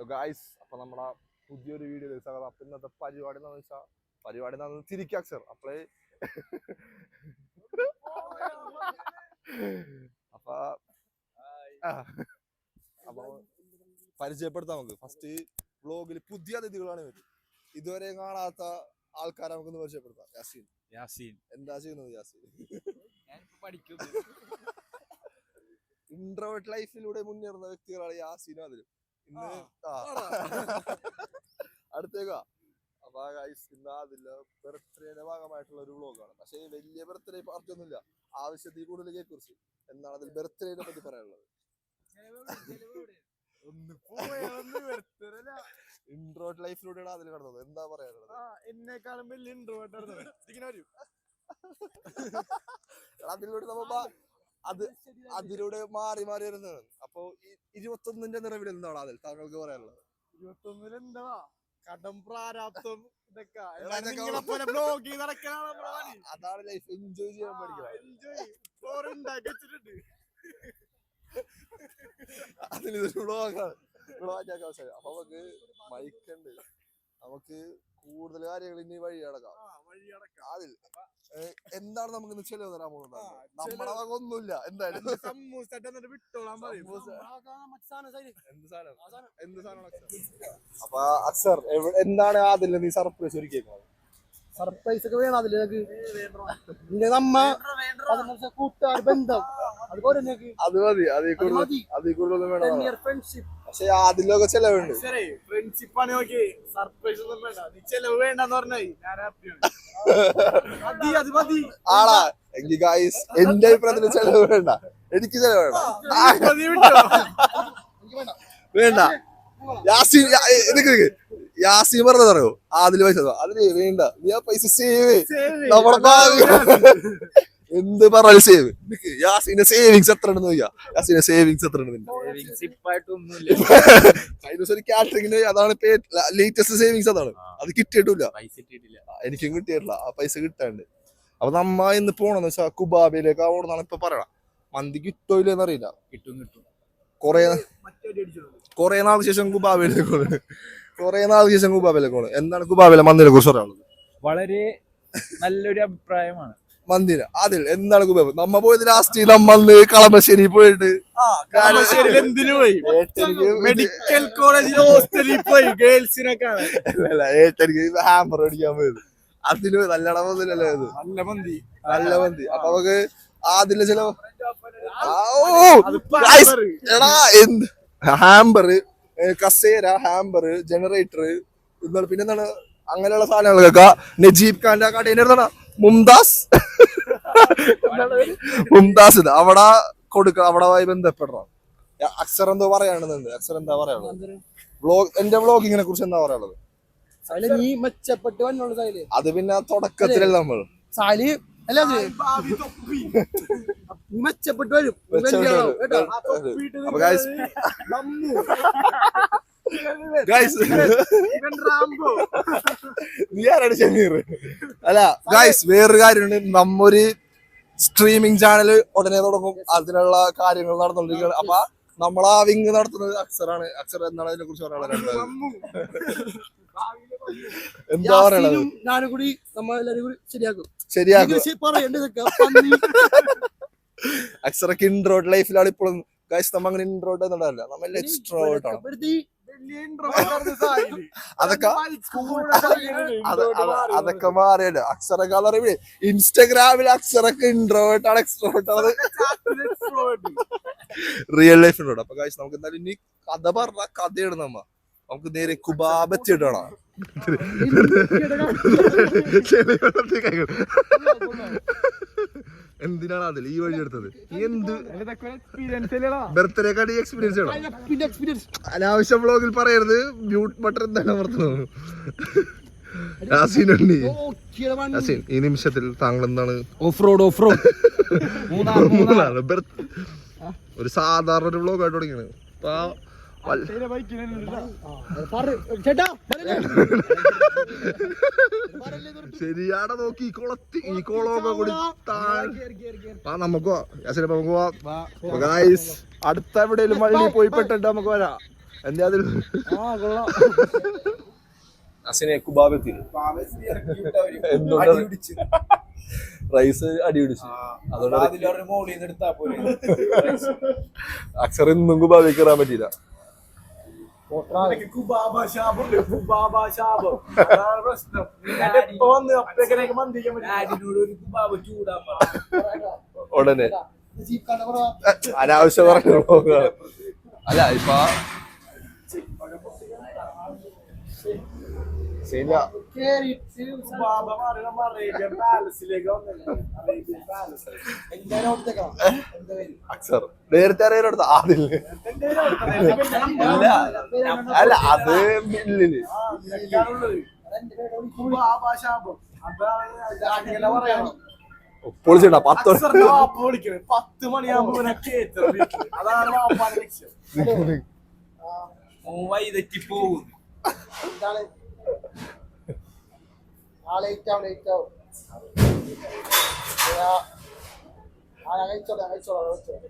Hello guys അപ്പൊ നമ്മുടെ പുതിയൊരു വീഡിയോ സ്വാഗതം അപ്പൊ ഇന്നത്തെ പരിപാടി എന്താണെന്ന് വെച്ചാൽ പരിപാടി എന്താണെന്ന് തിരിക്കുക സർ അപ്പളേ അപ്പൊ. അപ്പൊ പരിചയപ്പെടുത്താം നമുക്ക്. ഫസ്റ്റ് വ്ളോഗിൽ പുതിയ അതിഥികളാണ് ഇവർ. ഇതുവരെ കാണാത്ത ആൾക്കാരെ നമുക്കൊന്ന് പരിചയപ്പെടുത്താം. യാസീൻ. യാസീൻ. എന്താ ചെയ്യുന്നത് യാസീൻ? പഠിക്കും ഇൻട്രോവേർട്ട് ലൈഫിലൂടെ മുന്നേറുന്ന വ്യക്തികളാണ് യാസീനും അതിലും. ഇന്ന്. അടുത്തേക്കാ അപ്പൊ ഗൈസ് ഇന്ന് അതില്ല ബർത്ത്ഡേയുടെ ഭാഗമായിട്ടുള്ള ഒരു വ്ളോഗാണ് പക്ഷേ വലിയ ബർത്ത്ഡേ പാർട്ടി ഒന്നുമില്ല. ആവശ്യത്തിൽ കൂടുതൽ കേക്കുറിച്ച് എന്നാണ് അതിൽ ബർത്ത്ഡേനെ പറ്റി പറയാനുള്ളത്. ഇൻട്രോട്ട് ലൈഫിലൂടെയാണ് അതിൽ കടന്നത്. എന്താ പറയാനുള്ളത്? എന്നെക്കാളും വലിയ ഇൻട്രോട്ട് അതിലൂടെ നമ്മ ബ- അത് അതിലൂടെ മാറി മാറി വരുന്നതാണ് അപ്പൊ ഈ ഇരുപത്തൊന്നിന്റെ നിറവിൽ എന്താണ് അതിൽ താങ്കൾക്ക് പറയാനുള്ളത്? ഇരുപത്തൊന്നിൽ എന്താ? കടം പ്രാരാബ്ദം ഇതൊക്കെ. അതാണ് ലൈഫ് എൻജോയ് ചെയ്യാൻ പഠിക്കണം. എൻജോയ് ഉണ്ടാക്കി വെച്ചിട്ടുണ്ട്. ഇതൊരു വ്ളോഗാണ് വ്ളോഗാക്കാൻ അപ്പൊ നമുക്ക് മൈക്കുണ്ട് നമുക്ക് കൂടുതൽ കാര്യങ്ങൾ ഇനി വഴി അടക്കാം. അതിൽ. എന്താണ് നമുക്ക് ഇന്ന് ചെലവ് തരാൻ പോകുന്നത്? നമ്മുടെ വക ഒന്നുമില്ല എന്തായാലും. അപ്പൊ അക്സർ എന്താണ് അതിൽ നീ സർപ്രൈസ് ഒരുക്കിയേക്കുന്നത് സർപ്രൈസ് ഒക്കെ വേണം അതിലേക്ക് നിനക്ക്. നമ്മ? കൂട്ടുകാർ ബന്ധം. അത് മതി അതിൽ അത് കൂടുതൽ അതേ അതിൽ കൂടുതലൊന്നും വേണം ഫ്രണ്ട്ഷിപ്പ് പക്ഷെ അതിലൊക്കെ ചെലവുണ്ട്. ശരി ഫ്രണ്ട്ഷിപ്പ് ആണ് നോക്കി. സർപ്രൈസ് ഒന്നും വേണ്ട. നീ ചെലവ് വേണ്ടെന്ന് പറഞ്ഞായി ഞാൻ ഹാപ്പിയാണ് മതി അത് മതി. ആളാ എങ്കിൽ ഗായ്സ് എന്റെ അഭിപ്രായത്തിൽ ചെലവ് വേണ്ട. എനിക്ക് ചെലവ് വേണ്ട. വേണ്ട. യാസീൻ. യാസീൻ പറഞ്ഞത് അറിയോ അതിൽ പൈസ അതിന് വേണ്ട. നീ ആ പൈസ സേവ് നമ്മുടെ എന്ത് പറഞ്ഞാലും സേവ് യാസിന്റെ സേവിങ്സ് എത്ര ഉണ്ടെന്ന് നോക്കിയാ യാസീന്റെ സേവിങ്സ് എത്ര ഉണ്ട് സിപ്പായിട്ടൊന്നുമില്ല കഴിഞ്ഞ ദിവസം ഒരു കാറ്ററിംഗിന് അതാണ് ലേറ്റസ്റ്റ് സേവിങ്സ് അതാണ്. അത് കിട്ടിയിട്ടില്ല. എനിക്കും കിട്ടിയിട്ടില്ല. ആ പൈസ കിട്ടാണ്ട്. അപ്പൊ നമ്മ ഇന്ന് പോണെന്ന് വെച്ചാൽ കുബാബയിലേക്ക് അവിടെന്നാണ് ഇപ്പൊ പറയണം. മന്തി കിട്ടോ ഇല്ലെന്ന് അറിയില്ല കിട്ടും കിട്ടും. കൊറേ കൊറേ നാൾക്ക് ശേഷം കുബാബയിലേക്ക് കൊറേ നാൾക്ക് ശേഷം കുബാബയിലേക്ക് എന്താണ് കുബാബയിലെ മന്തിനെ കുറിച്ച് പറയാനുള്ളത്? വളരെ നല്ലൊരു അഭിപ്രായമാണ്. മന്ദിര. അതിൽ എന്താണ് കുബാബ് നമ്മ പോയത് ലാസ്റ്റ് നമ്മന്ന് കളമശ്ശേരി പോയിട്ട്. മെഡിക്കൽ കോളേജിൽ ഹോസ്റ്റലിൽ പോയി? ഗേൾസിനെ ഏട്ടനിക്ക് ഹാമ്പർ അടിക്കാൻ പോയത്. അതിന് നല്ല അത് നല്ല മന്തി. നല്ല മന്തി. അപ്പൊ നമുക്ക് അതിലെ ചില ആ, ഓ അത് guys, പറ. എടാ എന്ത്? ഹാമ്പർ കസേര ഹാമ്പർ ജനറേറ്റർ എന്താണ്? പിന്നെന്താണ് അങ്ങനെയുള്ള സാധനങ്ങളൊക്കെ. നജീബ് ഖാന്റെ എന്താണ് മുംതാസ്. എന്താണ് പേര്? മുംതാസ് ഇത് അവിടെ കൊടുക്ക അവിടെ പോയി ബന്ധപ്പെടണം. അക്സർ എന്തോ പറയാണെന്നുണ്ട് അക്സർ എന്താ പറയാനുള്ളത്? വ്ലോഗ് എന്റെ വ്ലോഗിങ്ങിനെ കുറിച്ച് എന്താ പറയാനുള്ളത്? സാലി നീ മെച്ചപ്പെട്ട് വന്നോളൂ സാലി അത് പിന്നെ തുടക്കത്തിലല്ല നമ്മൾ സാലി അല്ല മെച്ചപ്പെട്ട് വരും. അപ്പൊ. ഗൈസ് നീ ആരാണ് ഷമീർ? അല്ല ഗൈസ് വേറൊരു കാര്യമുണ്ട്. നമ്മൊരു സ്ട്രീമിംഗ് ചാനൽ ഉടനെ തുടങ്ങും. അതിനുള്ള കാര്യങ്ങൾ നടന്നുകൊണ്ടിരിക്കുകയാണ്. അപ്പൊ നമ്മളാ വിങ് നടത്തുന്നത് അക്ഷറാണ് അക്ഷർ എന്നാണ് അതിനെ കുറിച്ച് പറയാനുള്ളത്. എന്താ പറയണത്? യാസീനും ഞാനും കൂടി നമ്മ കൂടി ശരിയാക്കും. ശരിയാക്കും. അക്ഷറൊക്കെ ഇൻട്രോട്ട് ലൈഫിലാണ് ഇപ്പോഴും. ഗൈസ് നമ്മ അങ്ങനെ ഇൻട്രോട്ട് എന്നുണ്ടാവില്ല നമ്മൾ എക്സ്ട്രോട്ട് അതൊക്കെ അതൊക്കെ മാറിയല്ലോ. അക്ഷറൊക്കെ അതറിയില്ലേ ഇൻസ്റ്റഗ്രാമിൽ അക്ഷരൊക്കെ ഇൻട്രോട്ട് ആണ് എക്സ്ട്രോട്ട് ആണ്. റിയൽ ലൈഫിനോട് അപ്പൊ കാശ് നമുക്ക് എന്തായാലും ഇനി കഥ പറഞ്ഞ കഥയാണ് നമ്മ. നമുക്ക് നേരെ കുബാബത്തിടണം എന്തിനാണ് അതിൽ ഈ വഴി എടുത്തത്? എന്ത്? എക്സ്പീരിയൻസ് ഇല്ലടാ ബർത്ത്ഡേ കാർഡ് എക്സ്പീരിയൻസ് എക്സ്പീരിയൻസ് അനാവശ്യ വ്ളോഗിൽ പറയരുത്. മ്യൂട്ട് ബട്ടർ എന്താണ് അമർത്തുന്നത് യാസീനുണ്ണി യാസീൻ ഈ നിമിഷത്തിൽ താങ്കൾ എന്താണ്? ഓഫ് റോഡ് ഓഫ് റോഡ് ഒരു സാധാരണ ഒരു ബ്ലോഗ് ആയിട്ട് തുടങ്ങിയാണ്. അപ്പൊ ശരിയാടെ നോക്കി ഈ കുളത്തി ഈ കുളമൊക്കെ കൂടി ആ നമുക്ക് നമുക്ക് പോവാം അടുത്ത എവിടെയെങ്കിലും മഴ പോയി പെട്ടിട്ട് നമുക്ക് വരാം. എന്താ അതിൽ? ആ കൊള്ളാം. അസിനെ കുബാബെത്തി. റൈസ് അടി അതുകൊണ്ട് അക്സർ ഇന്നും കുബാബിക്ക് കയറാൻ പറ്റിയില്ല. ഉടനെ. അനാവശ്യം പറഞ്ഞു പോകുക അല്ല ഇപ്പൊ അക്സർ നേരത്തെ അവിടുത്തെ ഇല്ല? അല്ല അത് ബില്ലിൽ പൊളിച്ചിട്ടാ പത്ത് പത്ത് മണിയാകുമ്പോ. അതാണ് എന്താണ്? ആ ലേറ്റ് ആവും ലേറ്റ് ആ ഞാൻ കഴിച്ചോളാം കഴിച്ചോളാം കഴിച്ചോളാം.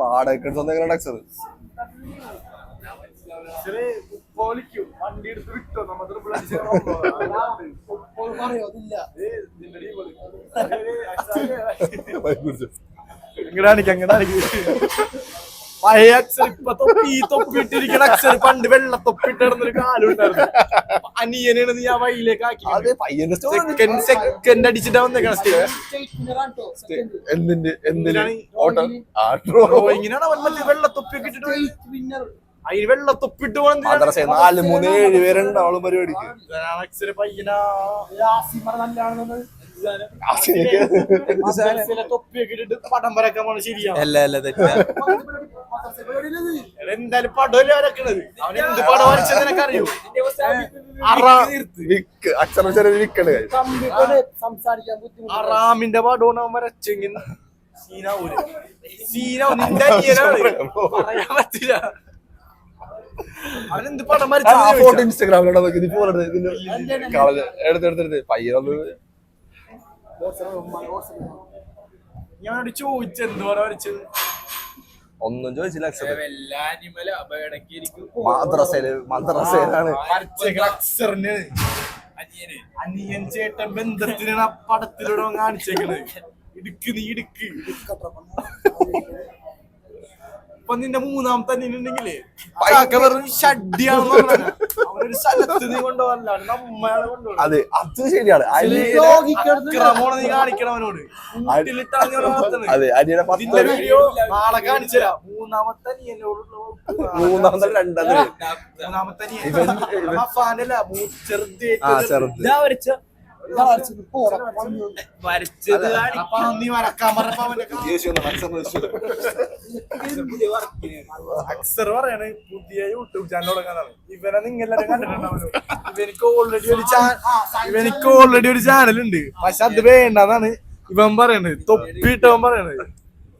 വാടക സ്വന്തം വണ്ടി എടുത്ത് വിട്ടോ നമ്മൾ പറയോ അതില്ല. പഴയ അക്ഷർ ഇപ്പൊ തൊപ്പി തൊപ്പിട്ടിരിക്കണ അക്ഷർ പണ്ട് വെള്ള തൊപ്പിട്ടിടുന്നൊരു കാലുണ്ടായിരുന്നു. അനിയനാണ് നീ ആ വഴിയിലേക്ക് ആക്കി സെക്കൻഡ് സെക്കൻഡ് അടിച്ചിട്ടാ വന്നേക്കണ എന്തിന്റെ എന്തിന്? ഓട്ടോ? ഡ്രോയിങ്ങിനാണ് മറ്റേ വെള്ള തൊപ്പിയൊക്കെ ഇട്ടിട്ട് അതിന് വെള്ള തൊപ്പിട്ട് മദ്രസ നാല് മൂന്ന് ഏഴ് പേരുണ്ടാവും പരിപാടിക്ക്. അക്ഷര പയ്യനാ. നല്ലതാണെന്ന് പടം വരക്കാൻ പോണ ശരിയാണ് അല്ല അല്ല തെറ്റാ. എടാ, എന്തായാലും പടമല്ലേ വരക്കണത്? അവൻ എന്ത് പടം വരച്ചത് നിനക്കറിയോ? വിക്ക് അക്ഷരം ചെറിയ വിക്കണ്. കമ്പ്യൂട്ടറിൽ സംസാരിക്കാൻ ബുദ്ധിമുട്ട്. അറാമിന്റെ പടമാണ് അവൻ വരച്ചെങ്കിൽ. സീനാവൂര്. സീനാവും നിന്റെ അനിയനാണ്. പറയാൻ പറ്റില്ല. ഇൻസ്റ്റാഗ്രാമിലോട്ട് നോക്കി നീ കളഞ്ഞ എടുത്തെടുത്തെടുത്ത് പയ്യനൊന്ന് ഞാനോട് ചോദിച്ചു വരച്ചത് ഒന്നും ചോദിച്ചില്ല മദ്രസയിൽ മദ്രസയിലാണ്. അക്സറിന് അനിയൻ ചേട്ടൻ ബന്ധത്തിനാണ് ആ പടത്തിലൂടെ കാണിച്ചേക്കണത്. ഇടുക്ക് നീ ഇടുക്ക്. ഇപ്പൊ നിന്റെ മൂന്നാമത്തെ അനിയനുണ്ടെങ്കിലേ വെറും ഷഡ്ഡിയാണെന്ന് പറഞ്ഞാ. അവനൊരു സ്ഥലത്ത് നീ കൊണ്ടുപോകലാണ് നമ്മളെ അതെ അത് ശരിയാണ്. നീ. അതെ പത്ത് വീഡിയോ നാളെ കാണിച്ചുതരാം മൂന്നാമത്തെ അനിയനോടുള്ള മൂന്നാമത്തെ രണ്ടാമത്തെ മൂന്നാമത്തെ ഇവൻ- ചെറുത് ആ ചെറുത്. ഇതാ വരച്ച വരച്ചത് അക്സർ പറയാണ് പുതിയ യൂട്യൂബ് ചാനൽ തുടങ്ങാനാണ് ഇവനെ നിങ്ങളെല്ലാരും കണ്ടിട്ടുണ്ടാവല്ലോ ഇവനിക്ക് ഓൾറെഡി ഒരു ചാനൽ ഇവനിക്ക് ഓൾറെഡി ഒരു ചാനൽ ഉണ്ട്. പക്ഷെ അത് വേണ്ടെന്നാണ് ഇവൻ പറയണത്. തൊപ്പിട്ടവൻ പറയണത്.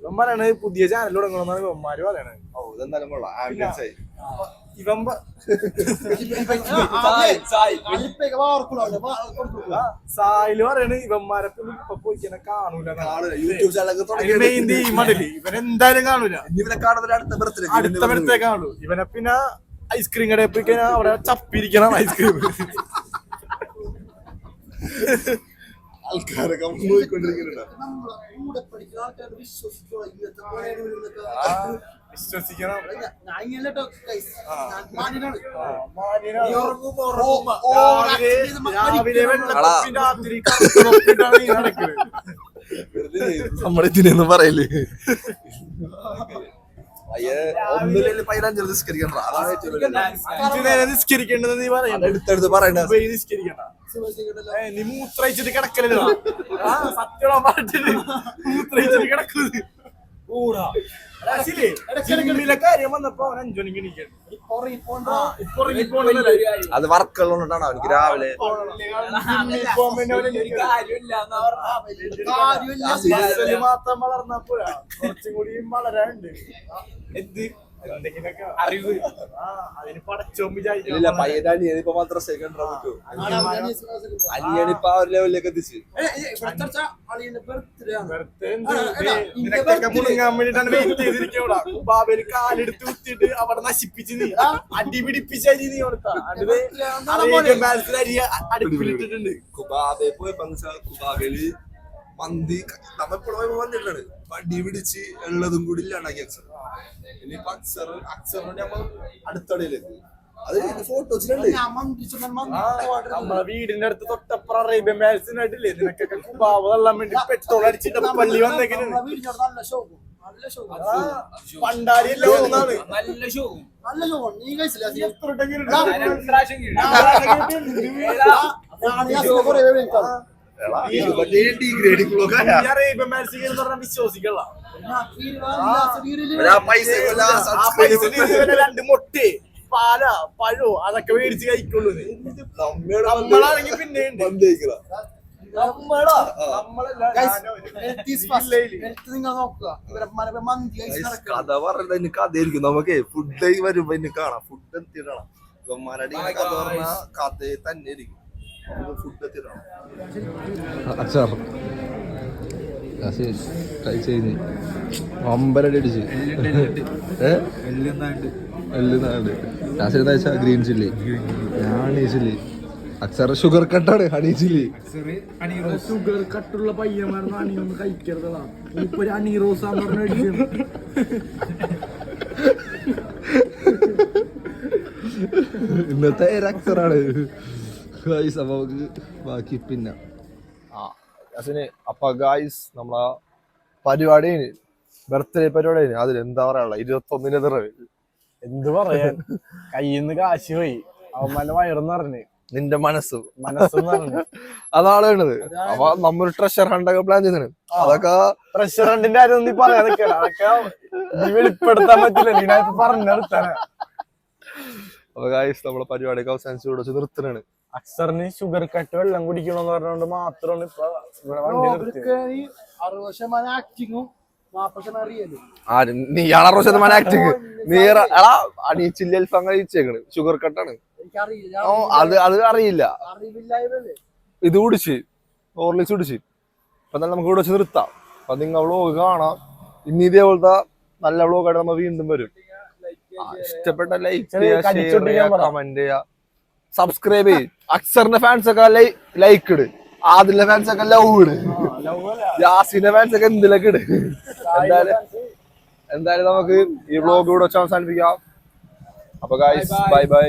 ഇവൻ പറയണത് പുതിയ ചാനൽ തുടങ്ങണമെന്നാണ് ഇവന്മാര് പറയണത്. ഓ ഇതെന്തായാലും കൊള്ളാം. ആംബിയൻസ് ആയി. ഇവൻ സായിൽ പറയണത് ഇവന്മാരെ ഇപ്പൊ പോയിക്കണ കാണൂല. യൂട്യൂബ് ചാനലൊക്കെ മെയിൻ ടീമടൽ ഇവൻ എന്തായാലും കാണൂല. ഇവനെ കാണുന്ന അടുത്ത ബർത്ത്ഡേ അടുത്ത വരത്തേ കാണുള്ളൂ ഇവനെ പിന്നെ ഐസ്ക്രീം കടയിൽ പോയി കഴിഞ്ഞാൽ അവിടെ ചപ്പിരിക്കണം ഐസ്ക്രീം ആൾക്കാരൊക്കെ പോയിക്കൊണ്ടിരിക്കുന്നുണ്ട്. വിശ്വസിക്കണം. നമ്മളിതിനൊന്നും പറയല്ലേ? നിസ്കരിക്കണ്ട. അതാണ് ഏറ്റവും നിസ്കരിക്കേണ്ടത് നീ പറയണ്ട. അടുത്തടുത്ത് പറയണ്ട. നിസ്കരിക്കണ്ട. നീ മൂത്രയിച്ചിട്ട് കിടക്കലല്ലോ ആ സത്യം പറഞ്ഞിട്ട് മൂത്രയിച്ചിട്ട് കിടക്കുന്നത് കൂടാ അത് വർക്കുള്ളതുകൊണ്ടാണ്? അവനിക്ക് രാവിലെ മാത്രം വളർന്നപ്പോഴാ കുറച്ചും കൂടി വളരാനുണ്ട്. എന്ത്? അറിവ്. ആ അതിന് പടച്ചോൻ ഇല്ല കണ്ടാ പറ്റൂ അനിയനിപ്പോ ആ ഒരു ലെവലിലേക്ക് എത്തിച്ച്. വേണ്ടിട്ടാണ് വെയിറ്റ് ചെയ്തിരിക്കവിടെ ബാബേൽ കാലെടുത്ത് കുത്തിയിട്ട് അവിടെ നശിപ്പിച്ച് നീ. അടിപിടിപ്പിച്ച അരി നീ കൊടുത്താ അത് അറിയിക്കാൻ ബാലൻസിൽ അരി അ- അടുപ്പിലിട്ടിട്ടുണ്ട് കുബാബെ പോയി പങ്ക മന്തി നമ്മെപ്പോഴും വന്നിട്ടാണ് അടി പിടിച്ച് ഉള്ളതും കൂടി ഇല്ലാണ്ടാക്കി അക്സർ ഇനി അക്സർ അക്സറിനോട് നമ്മൾ അടുത്തടയിലെത്തി അത് ഫോട്ടോസിലുണ്ട് നമ്മളെ വീടിന്റെ അടുത്ത് തൊട്ടപ്പുറം അറേബ്യൻ ബാലൻസിനായിട്ടില്ലേ നിനക്കൊക്കെ കുബാബ് തള്ളാൻ വേണ്ടി പെട്രോൾ അടിച്ചിട്ട് പള്ളി വന്നേക്കുന്നു നല്ല ഷോ നല്ല ഷോ പണ്ടാരി ഒന്നാണ് നല്ല ഷോ നല്ല ഷോ നീ കഴിച്ചില്ല എത്ര രണ്ട് മുട്ടേ പാല പഴോ അതൊക്കെ മേടിച്ച് കഴിക്കുള്ളൂ പിന്നെ കഥ പറഞ്ഞ ഇനി കഥയായിരിക്കും നമുക്ക് ഫുഡ് വരുമ്പോ ഇനി കാണാം ഫുഡ് എത്തിയിടണം ഇവന്മാരുടെ കഥ പറഞ്ഞ കഥ തന്നെ എത്തിയിടണം അച്ചാർ ട്രൈ ചെയ്യുന്നു ഒമ്പരടി അടിച്ച്. ഏ? എല്ലുന്നാണ്ട്. നാസിർ എന്താ വെച്ചാൽ ഗ്രീൻ ചില്ലി. Honey chilli. അച്ചാർ ഷുഗർ കട്ടാണ് ഹണി ചില്ലി. ഷുഗർ കട്ടുള്ള പയ്യന്മാരൊന്നും അണിയൊന്നും കഴിക്കരുതടാ. ഇപ്പൊ ഒരു അണി റോസാന്ന് പറഞ്ഞ ഇന്നത്തെ ഒരു അച്ചാറാണ് ഗൈസ് അപ്പൊ നമുക്ക് ബാക്കി പിന്നെ. ആ അസിന് അപ്പൊ ഗായ്സ് നമ്മളെ പരിപാടി ബർത്ത്ഡേ പരിപാടി അതിൽ എന്താ പറയാനുള്ള? ഇരുപത്തി ഒന്നിന് നിറവ് എന്ത് പറയാൻ? കയ്യിന്ന് കാശ് പോയി. അവന്മാരുടെ വയറെന്ന് പറഞ്ഞു. നിന്റെ മനസ്സ്. മനസ്സെന്ന് പറഞ്ഞു. അതാണ് വേണ്ടത്. അപ്പൊ നമ്മൾ ട്രഷർ ഹണ്ടൊക്കെ പ്ലാൻ ചെയ്തു അതൊക്കെ ട്രഷർ ഹണ്ടിന്റെ കാര്യം നീ പറയാൻ നിൽക്കണം അതൊക്കെ നീ വെളിപ്പെടുത്താൻ പറ്റില്ല. നീ ഇതിനകത്ത് പറഞ്ഞെടുത്താണ് അപ്പൊ ഗായ്സ് നമ്മളെ പരിപാടിയൊക്കെ അവസാനിച്ച് ഇവിടെ വെച്ച് നിർത്തണാണ്. അക്സറിന് ഷുഗർ കട്ട് വെള്ളം കുടിക്കണമെന്ന് പറഞ്ഞുകൊണ്ട് മാത്രമാണ് ഇപ്പൊ അറുപത് ശതമാനം ആക്ടിങ്ങും നീ അറുപത് ശതമാനം ആക്ടിങ് നീ എടാ അണിയിച്ചില്ല അൽഫാം കഴിച്ചേക്കണ്. ഷുഗർ കട്ടാണ് ഓ അത് അത് അറിയില്ല. ഇത് കുടിച്ച്. ഹോർലിക്സ് കുടിച്ച്. അപ്പൊ എന്നാലും നമുക്ക് ഇവിടെ വെച്ച് നിർത്താം. അപ്പൊ നിങ്ങൾ വ്ളോഗ് കാണാം. ഇനി ഇതേപോലത്തെ നല്ല വ്ളോഗായിട്ട് നമ്മൾ വീണ്ടും വരും. ഇഷ്ടപ്പെട്ട ലൈക്ക്. കമന്റ് സബ്സ്ക്രൈബ് ചെയ്യും അക്സറിന്റെ ഫാൻസ് ഒക്കെ ലൈക്ക് ഇട്. ആദിലിന്റെ ഫാൻസ് ഒക്കെ ലവ് ഇട്. യാസിന്റെ ഫാൻസ് ഒക്കെ എന്തിലൊക്കെ ഇട്. എന്തായാലും എന്തായാലും നമുക്ക് ഈ വ്ളോഗ് ഇവിടെ വെച്ച് അവസാനിപ്പിക്കാം. അപ്പൊ ഗായ്സ് ബൈ ബൈ.